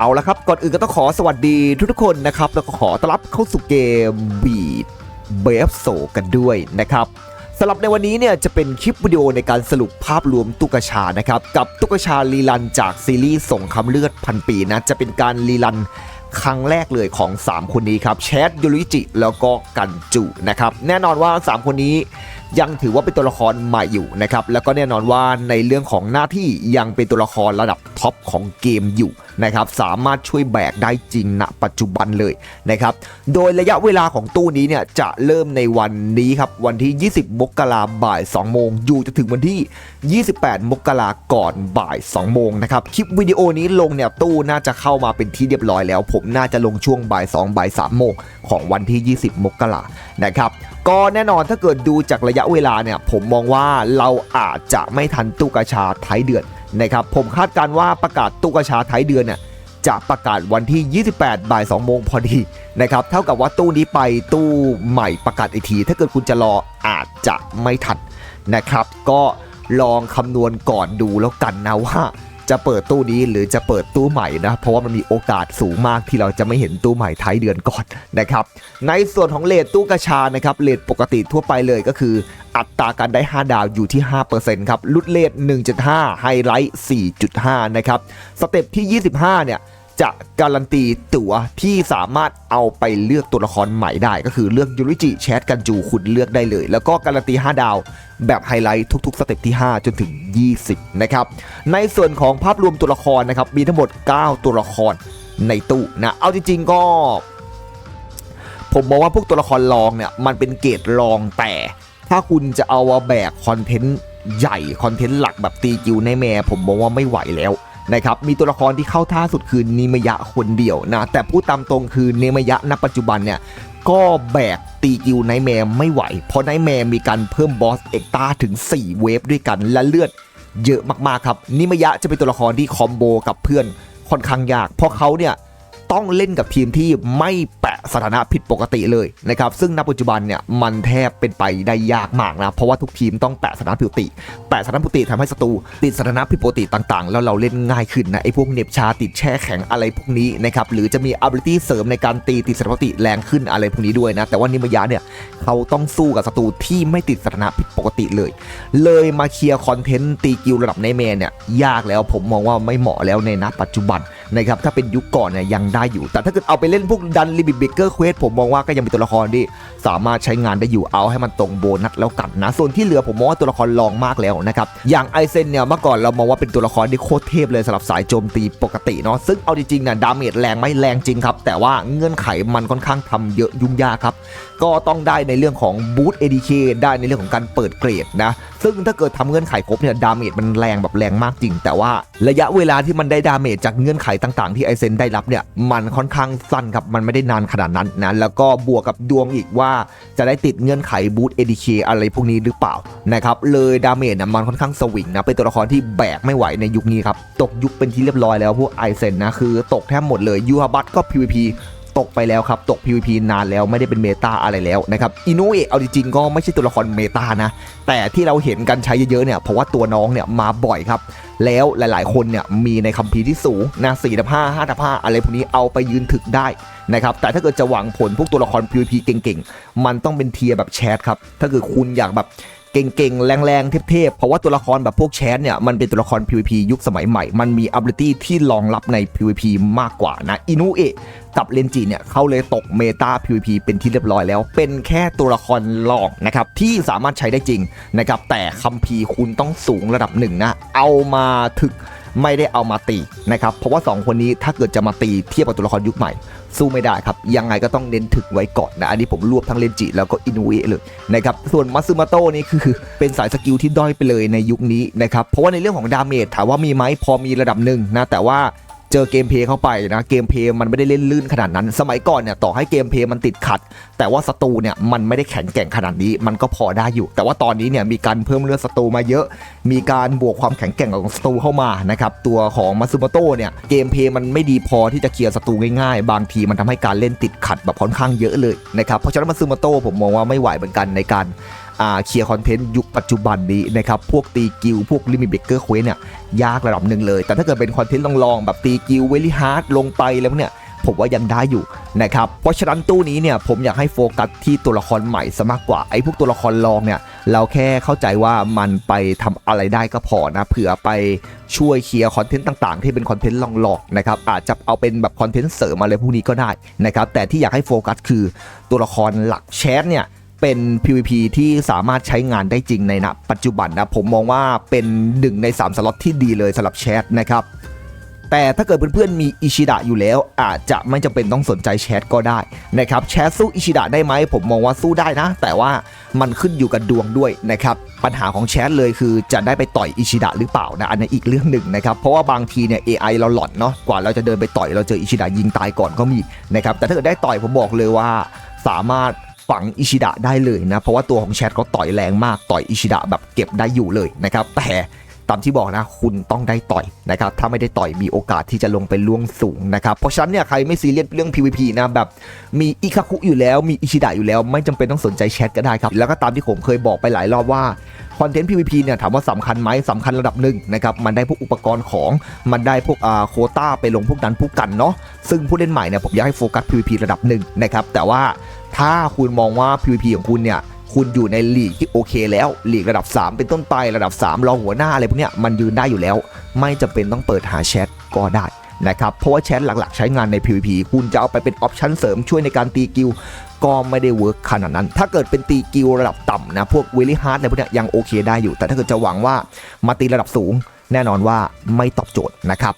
เอาละครับ ก่อนอื่นก็ต้องขอสวัสดีทุกๆคนนะครับ แล้วก็ขอต้อนรับเข้าสู่เกมบีดเบฟโซกันด้วยนะครับสำหรับในวันนี้เนี่ยจะเป็นคลิปวิดีโอในการสรุปภาพรวมตุ๊กชานะครับกับตุ๊กชาลีลันจากซีรีส์ส่งคำเลือดพันปีนะจะเป็นการลีลันครั้งแรกเลยของ 3 คนนี้ครับแชทยูริจิแล้วก็กันจุนะครับแน่นอนว่า 3 คนนี้ ยังถือว่าเป็นตัวละครใหม่อยู่นะครับแล้วก็แน่นอนว่าในเรื่องของหน้าที่ยังเป็นตัวละครระดับท็อปของเกมอยู่นะครับสามารถช่วยแบกได้จริงณปัจจุบันเลยนะครับโดยระยะเวลาของตู้นี้เนี่ยจะเริ่มในวันนี้ครับวันที่ 20 มกราบ่าย 2 โมงอยู่จนถึงวันที่ 28 มกราก่อนบ่าย 2 โมงนะครับคลิปวิดีโอนี้ลงเนี่ยตู้น่าจะเข้ามาเป็นที่เรียบร้อยแล้ว ผมน่าจะลงช่วงบ่าย 2 บ่าย 3 โมงของวันที่ 20 มกรานะครับ ก็แน่นอนถ้าเกิดดูจากระยะเวลาเนี่ยผมมองว่าเราอาจจะไม่ทันตู้กระชาท้ายเดือนนะครับผมคาดการณ์ว่าประกาศตู้กระชาท้ายเดือนเนี่ยจะประกาศวันที่ 28 บ่าย 2 โมงพอดีนะครับเท่ากับว่าตู้นี้ไปตู้ใหม่ประกาศอีกที ถ้าเกิดคุณจะรออาจจะไม่ทันนะครับ ก็ลองคำนวณก่อนดูแล้วกันนะว่า จะเปิดตู้นี้หรือจะเปิดตู้ใหม่นะ เพราะว่ามันมีโอกาสสูงมากที่เราจะไม่เห็นตู้ใหม่ท้ายเดือนก่อนนะครับ ในส่วนของเลทตู้กระชานะครับเลทปกติทั่วไปเลยก็คือ อัตราการได้ 5 ดาวอยู่ที่ 5%ครับลุดเลท1.5 ไฮไลท์ 4.5 นะครับ สเต็ปที่ 25 เนี่ย จะการันตีตั๋วที่สามารถเอาไปเลือกตัวละครใหม่ได้ ก็คือเลือกยูริจิแชทกันจูคุณเลือกได้เลย แล้วก็การันตี 5 ดาว แบบไฮไลท์ทุกๆ สเต็ปที่ 5 จนถึง 20 นะครับ ในส่วนของภาพรวมตัวละครนะครับ มีทั้งหมด 9 ตัวละครในตู้นะ เอาจริงๆก็ ผมมองว่าพวกตัวละครรองเนี่ยมันเป็นเกรดรองแต่ ถ้าคุณจะเอามาแบกคอนเทนต์ใหญ่คอนเทนต์หลักแบบตีกิวในแม่ผมมองว่าไม่ไหวแล้ว นะครับมีตัวละครที่เข้าท่าสุดคือนิมยะคนเดียวนะแต่พูดตามตรงคือเนมยะณปัจจุบันเนี่ยก็แบกตีกิวไนแมร์ไม่ไหว เพราะไนแมร์มีการเพิ่มบอสเอกตาถึง 4 เวฟด้วยกันและเลือดเยอะมากๆครับนิมยะจะเป็นตัวละครที่คอมโบกับเพื่อนค่อนข้างยาก เพราะเขาเนี่ยต้องเล่นกับทีมที่ไม่แป สถานะผิดปกติเลยนะครับซึ่งณปัจจุบันเนี่ยมันแทบเป็นไปได้ยากมากนะเพราะว่าทุกทีมต้องแปะสถานะผิดปกติแปะสถานะผิดปกติทำให้ศัตรูติดสถานะผิดปกติต่างๆ แล้วเราเล่นง่ายขึ้นนะไอ้พวกเน็บชาติดแช่แข็งอะไรพวกนี้นะครับหรือจะมี ability เสริมในการตีติดสถานะปกติแรงขึ้นอะไรพวกนี้ด้วยนะแต่ว่านิมยะเนี่ยเขาต้องสู้กับศัตรูที่ไม่ติดสถานะผิดปกติเลย เลยมาเคลียร์คอนเทนต์ตีกิลระดับในเมนเนี่ยยากแล้วผมมองว่าไม่เหมาะแล้วในณปัจจุบัน นะครับถ้าเป็นยุคก่อนเนี่ยยังได้อยู่ แต่ถ้าเกิดเอาไปเล่นพวกดันลิบิ b เบเกอร์เควสผมมองว่าก็ยังเป็นตัวละครที่สามารถใช้งานได้อยู่เอาให้มันตรงโบนัสแล้วกันนะ ส่วนที่เหลือผมมองว่าตัวละครรองมากแล้วนะครับอย่างไอเซนเนี่ยเมื่อก่อนเรามองว่าเป็นตัวละครที่โคตรเทพเลยสำหรับสายโจมตีปกติเนาะซึ่งเอาจริงๆเนี่ยดาเมจแรงไหม่แรงจริงครับแต่ว่าเงื่อนไขมันค่อนข้างทำเยอะยุ่งยากครับก็ต้องได้ในเรื่องของบูต ADK ได้ในเรื่องของการเปิดเกรดนะซึ่งถ้าเกิดทำเงื่อนไขครบเนี่ยดาเมจมันแรงแบบแรงมากจริง แต่ว่าระยะเวลาที่มันได้ดาเมจจากเงื่อนไขต่างๆ ที่ไอเซนได้รับเนี่ยมันค่อนข้างสั้นครับมันไม่ได้นานขนาดนั้นนะแล้วก็บวกกับดวงอีกว่าจะได้ติดเงื่อนไขบูต ADK อะไรพวกนี้หรือเปล่านะครับเลยดาเมจนะมันค่อนข้างสวิงนะเป็นตัวละครที่แบกไม่ไหวในยุคนี้ครับตกยุคเป็นที่เรียบร้อยแล้วพวกไอเซนนะคือตกแทบหมดเลยยูฮาบัตก็ PVP ตกไปแล้วครับ ตก PVP นานแล้วไม่ได้เป็นเมตาอะไรแล้วนะครับอินุเอะเอาจริงๆก็ไม่ใช่ตัวละครเมตานะ แต่ที่เราเห็นกันใช้เยอะๆเนี่ยเพราะว่าตัวน้องเนี่ยมาบ่อยครับ แล้วหลายๆคนเนี่ยมีในคัมภีร์ที่สูงนะสี่ทับห้าห้าทับห้าอะไรพวกนี้เอาไปยืนถึกได้นะครับแต่ถ้าเกิดจะหวังผลพวกตัวละคร PVP เก่งๆ มันต้องเป็นเทียร์แบบแชทครับถ้าเกิดคุณอยากแบบ เก่งๆ แรงๆ เทพๆ เพราะว่าตัวละครแบบพวกแชทเนี่ย มันเป็นตัวละคร PVP ยุคสมัยใหม่ มันมี ability ที่รองรับใน PVP มากกว่านะ อินูเอะกับเลนจิเนี่ยเขาเลยตกเมตา PVP เป็นที่เรียบร้อยแล้ว เป็นแค่ตัวละครรองนะครับ ที่สามารถใช้ได้จริงนะครับ แต่คัมภีร์คุณต้องสูงระดับหนึ่งนะ เอามาถึก ไม่ได้เอามาตีนะครับเพราะว่า 2 คนนี้ถ้าเกิดจะมาตีเทียบกับตัวละครยุคใหม่ สู้ไม่ได้ครับ ยังไงก็ต้องเน้นถึกไว้ก่อนนะอันนี้ผมรวบทั้งเลนจิแล้วก็อินุเอะเลยนะครับส่วนมัซึมาโตะนี่คือเป็นสายสกิลที่ด้อยไปเลยในยุคนี้นะครับเพราะว่าในเรื่องของดาเมจถามว่ามีไหมพอมีระดับหนึ่งนะแต่ว่า เจอเกมเพย์เข้าไปนะเกมเพย์มันไม่ได้เล่นลื่นขนาดนั้น สมัยก่อนเนี่ยต่อให้เกมเพย์มันติดขัด แต่ว่าศัตรูเนี่ยมันไม่ได้แข็งแกร่งขนาดนี้ มันก็พอได้อยู่ แต่ว่าตอนนี้เนี่ยมีการเพิ่มเลือดศัตรูมาเยอะ มีการบวกความแข็งแกร่งของศัตรูเข้ามานะครับตัวของมัตสึโมโตะเนี่ยเกมเพย์มันไม่ดีพอที่จะเคลียร์ศัตรูง่ายๆ บางทีมันทำให้การเล่นติดขัดแบบค่อนข้างเยอะเลยนะครับเพราะฉะนั้นมัตสึโมโตะผมมองว่าไม่ไหวเหมือนกันในการ เคลียร์คอนเทนต์ยุคปัจจุบันนี้นะครับ พวกตีกิลพวกลิมิเบเกอร์เควสเนี่ยยากระดับหนึ่งเลย แต่ถ้าเกิดเป็นคอนเทนต์ลองๆ แบบตีกิลเวลี่ฮาร์ดลงไปแล้วเนี่ยผมว่ายังได้อยู่นะครับ เพราะฉะนั้นตู้นี้เนี่ยผมอยากให้โฟกัสที่ตัวละครใหม่ซะมากกว่าไอ้พวกตัวละครรองเนี่ยเราแค่เข้าใจว่ามันไปทำอะไรได้ก็พอนะเผื่อไปช่วยเคลียร์คอนเทนต์ต่างๆ ที่เป็นคอนเทนต์ลองๆนะครับอาจจะเอาเป็นแบบคอนเทนต์เสริมอะไรพวกนี้ก็ได้นะครับแต่ที่อยากให้โฟกัสคือตัวละครหลักแชทเนี่ย เป็น PVP ที่สามารถใช้งานได้จริงในณปัจจุบันนะผมมองว่าเป็นหนึ่งใน 3 สล็อตที่ดีเลยสำหรับแชทนะครับแต่ถ้าเกิดเพื่อนๆมีอิชิดะอยู่แล้ว อาจจะไม่จำเป็นต้องสนใจแชทก็ได้นะครับแชทสู้อิชิดะได้ไหมผมมองว่าสู้ได้นะ แต่ว่ามันขึ้นอยู่กับดวงด้วยนะครับปัญหาของแชทเลยคือจะได้ไปต่อยอิชิดะหรือเปล่านะอันนั้อีกเรื่องหนึ่งนะครับเพราะว่าบางทีเนี่ย AI เราหลอนเนาะกว่าเราจะเดินไปต่อยเราเจออิชิดะยิงตายก่อนก็มีนะครับแต่ถ้าเกิดได้ต่อยผมบอกเลยว่าสามารถ ฝังอิชิดะได้เลยนะ เพราะว่าตัวของแชทเขาต่อยแรงมากต่อยอิชิดะแบบเก็บได้อยู่เลยนะครับ แต่ตามที่บอกนะคุณต้องได้ต่อยนะครับ ถ้าไม่ได้ต่อยมีโอกาสที่จะลงไปล่วงสูงนะครับ เพราะฉะนั้นเนี่ยใครไม่ซีเรียสเรื่อง PVP นะแบบมีอิคาคุอยู่แล้วมีอิชิดะอยู่แล้ว ไม่จำเป็นต้องสนใจแชทก็ได้ครับ แล้วก็ตามที่ผมเคยบอกไปหลายรอบว่า คอนเทนต์ PVP เนี่ยถามว่าสำคัญไหมสำคัญระดับหนึ่งนะครับมันได้พวกอุปกรณ์ของมันได้พวกอ่าโคต้าไปลงพวกนั้นพวกกันเนาะซึ่งผู้เล่นใหม่เนี่ยผมอยากให้โฟกัส PVP ระดับหนึ่งนะครับแต่ว่าถ้าคุณมองว่า PVP ของคุณเนี่ยคุณอยู่ในลีกที่โอเคแล้วลีกระดับ 3 เป็นต้นไประดับ 3 รองหัวหน้าอะไรพวกเนี้ยมันยืนได้อยู่แล้ว ไม่จำเป็นต้องเปิดหาแชทก็ได้นะครับเพราะว่าแชทหลักๆ ใช้งานใน PVP คุณจะเอาไปเป็นออปชันเสริมช่วยในการตีกิล ก็ไม่ได้เวิร์กขนาดนั้น ถ้าเกิดเป็นตีกิลระดับต่ำนะ พวกเวลี่ฮาร์ดอะไรพวกนี้ยังโอเคได้อยู่ แต่ถ้าเกิดจะหวังว่ามาตีระดับสูง แน่นอนว่าไม่ตอบโจทย์นะครับ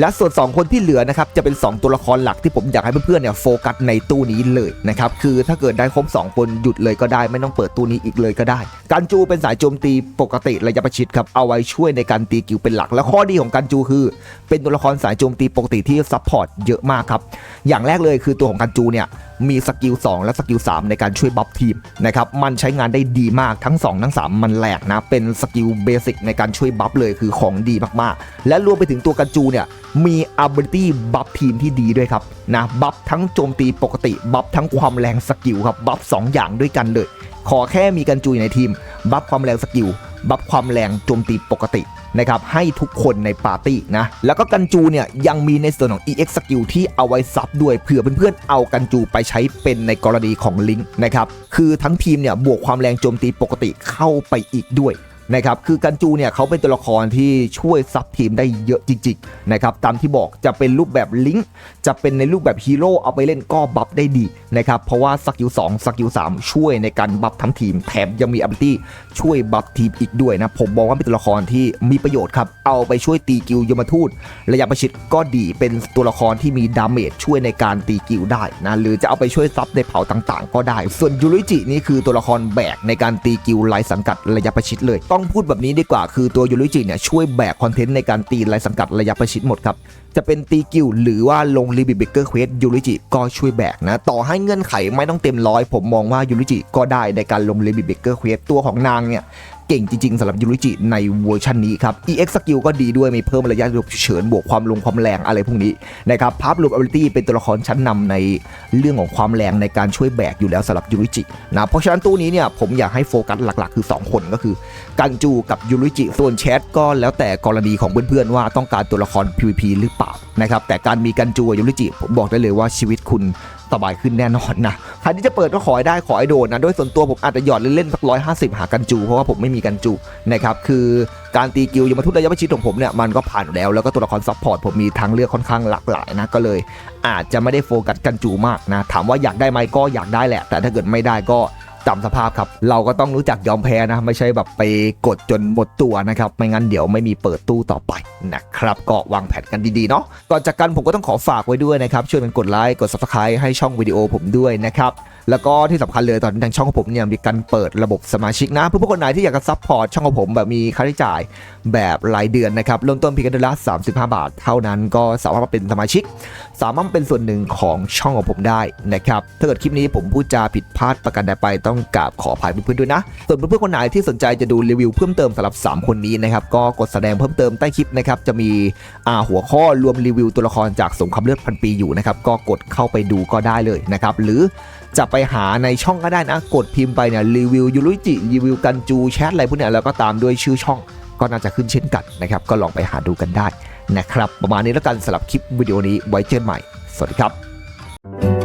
และส่วน 2 คนที่เหลือนะครับจะเป็น 2 ตัวละครหลักที่ผมอยากให้เพื่อนๆเนี่ยโฟกัสในตู้นี้เลยนะครับคือถ้าเกิดได้ครบ 2 คนหยุดเลยก็ได้ ไม่ต้องเปิดตู้นี้อีกเลยก็ได้ การจูเป็นสายโจมตีปกติระยะประชิดครับเอาไว้ช่วยในการตีกิลเป็นหลัก และข้อดีของการจูคือ เป็นตัวละครสายโจมตีปกติที่ซัพพอร์ตเยอะมากครับอย่างแรกเลยคือตัวของการจูเนี่ย มีสกิล2และสกิล3ในการช่วยบัฟทีมนะครับมันใช้งานได้ดีมากทั้ง 2 ทั้ง 3 มันแหลกนะ เป็นสกิลเบสิกในการช่วยบัฟเลยคือของดีมากๆ และรวมไปถึงตัวกันจูเนี่ยมี ability บัฟทีมที่ดีด้วยครับนะบัฟทั้งโจมตีปกติบัฟทั้งความแรงสกิลครับบัฟ2อย่างด้วยกันเลย ขอแค่มีกันจูอยู่ในทีม บัฟความแรงสกิล บัฟความแรงโจมตีปกตินะครับให้ทุกคนในปาร์ตี้นะ แล้วก็กันจูเนี่ยยังมีในส่วนของ EX skill ที่เอาไว้ซับด้วยเผื่อเพื่อนๆเอากันจูไปใช้เป็นในกรณีของลิงก์นะครับ คือทั้งทีมเนี่ยบวกความแรงโจมตีปกติเข้าไปอีกด้วย นะครับคือกันจูเนี่ยเขาเป็นตัวละครที่ช่วยซับทีมได้เยอะจริงๆนะครับตามที่บอกจะเป็นรูปแบบลิงก์จะเป็นในรูปแบบฮีโร่เอาไปเล่นก็บัฟได้ดีนะครับเพราะว่าสกิล2สกิล3ช่วยในการบัฟทั้งทีมแถมยังมีอั i l i t y ช่วยบัฟทีมอีกด้วยนะผมมองว่าเป็นตัวละครที่มีประโยชน์ครับเอาไปช่วยตีกิลยมทูตระยะประชิดก็ดีเป็นตัวละครที่มีดาเมจช่วยในการตีกิลได้นะหรือจะเอาไปช่วยซับในเผาต่างๆ ก็ได้ ส่วนยูริจินี่คือตัวละครแบกในการตีกิลไล่สังกัดระยะประชิดเลยต้ององพูดแบบนี้ดีกว่าคือตัวยูริจิเนี่ยช่วยแบกคอนเทนต์ในการตีลายสังกัดระยะประชิดหมดครับ จะเป็นตีกิวหรือว่าลงรีบิเบเกอร์เควสยูริจิก็ช่วยแบกนะ ต่อให้เงื่อนไขไม่ต้องเต็มร้อยผมมองว่ายูริจิก็ได้ในการลงรีบิเบเกอร์เควสตัวของนางเนี่ย เก่งจริงๆสำหรับยูริจิในเวอร์ชันนี้ครับ EX skill ก็ดีด้วยมีเพิ่มระยะหลบฉุกเฉินบวกความลงความแรงอะไรพวกนี้นะครับภาพรวม ability เป็นตัวละครชั้นนำในเรื่องของความแรงในการช่วยแบกอยู่แล้วสำหรับยูริจินะเพราะฉะนั้นตู้นี้เนี่ยผมอยากให้โฟกัสหลักๆ คือ 2 คนก็คือกันจูกับยูริจิส่วนแชทก็แล้วแต่กรณีของเพื่อนๆว่าต้องการตัวละคร PVP หรือเปล่านะครับแต่การมีกันจูกับยูริจิผมบอกได้เลยว่าชีวิตคุณ สบายขึ้นแน่นอนนะใครที่จะเปิดก็ขอให้ได้ขอให้โดนนะโดยส่วนตัวผมอาจจะหยอดเล่นๆสักร้อยห้าสิบหากันจู เพราะว่าผมไม่มีกันจูนะครับคือการตีกิวยมทุตระยะประชิดของผมเนี่ยมันก็ผ่านแล้วแล้วก็ตัวละครซัพพอร์ตผมมีทางเลือกค่อนข้างหลากหลายนะก็เลย อาจจะไม่ได้โฟกัสกันจูมากนะถามว่าอยากได้ไหมก็อยากได้แหละ แต่ถ้าเกิดไม่ได้ก็ ตามสภาพครับ เราก็ต้องรู้จักยอมแพ้นะ ไม่ใช่แบบไปกดจนหมดตัวนะครับ ไม่งั้นเดี๋ยวไม่มีเปิดตู้ต่อไปนะครับ ก็วางแผนกันดีๆเนาะ ก่อนจากกันผมก็ต้องขอฝากไว้ด้วยนะครับ ช่วยกันกดไลค์ กด subscribe ให้ช่องวิดีโอผมด้วยนะครับ แล้วก็ที่สำคัญเลยตอนนี้ทางช่องของผมเนี่ยมีการเปิดระบบสมาชิกนะเพื่อผู้คนไหนที่อยากจะซัพพอร์ตช่องของผมแบบมีค่าใช้จ่ายแบบรายเดือนนะครับเริ่มต้นเพียงเดือนละ35 บาท เท่านั้นก็สามารถมาเป็นสมาชิก สามารถเป็นส่วนหนึ่งของช่องของผมได้นะครับถ้าเกิดคลิปนี้ผมพูดจาผิดพลาดประการใดไปต้องกราบขออภัยเพื่อนๆด้วยนะ ส่วนเพื่อนๆคนไหนที่สนใจจะดูรีวิวเพิ่มเติมสำหรับ 3 คนนี้นะครับก็กดแสดงเพิ่มเติมใต้คลิปนะครับจะมีหัวข้อรวมรีวิวตัวละครจากสงครามเลือดพันปีอยู่นะครับก็กดเข้าไปดูก็ได้เลยนะครับหรือ จะไปหาในช่องก็ได้นะ กดพิมพ์ไปเนี่ยรีวิวยูรุจิรีวิวกันจูแชทอะไรพวกเนี้ยแล้วก็ตามด้วยชื่อช่องก็น่าจะขึ้นเช่นกันนะครับ ก็ลองไปหาดูกันได้นะครับ ประมาณนี้แล้วกันสำหรับคลิปวิดีโอนี้ไว้เจอกันใหม่ สวัสดีครับ